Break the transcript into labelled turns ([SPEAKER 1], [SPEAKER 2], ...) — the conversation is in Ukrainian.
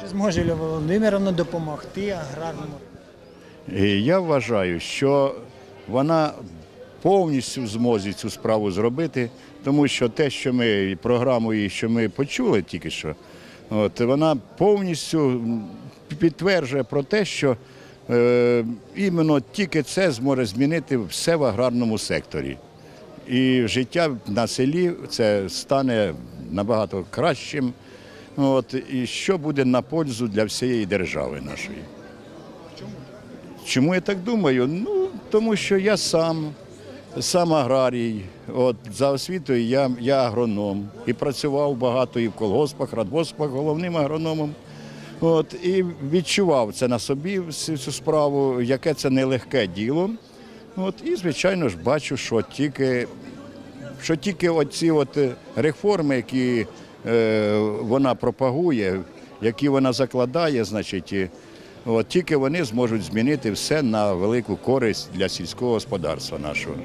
[SPEAKER 1] Чи зможе Юлія Володимировна допомогти аграрному?
[SPEAKER 2] Я вважаю, що вона повністю в змозі цю справу зробити, тому що те, що ми програмою, що ми почули тільки що, от, вона повністю підтверджує про те, що е, іменно тільки це зможе змінити все в аграрному секторі. І життя на селі це стане набагато кращим. От, і що буде на пользу для всієї держави нашої. Чому я так думаю? Ну, тому що я сам, сам аграрій. От, за освітою я, я агроном і працював багато і в колгоспах, радгоспах, головним агрономом. От, і відчував це на собі цю справу, яке це нелегке діло. От, і, звичайно ж, бачу, що тільки, що тільки оці от е, реформи, які вона пропагує, які вона закладає, значить, от, тільки вони зможуть змінити все на велику користь для сільського господарства нашого.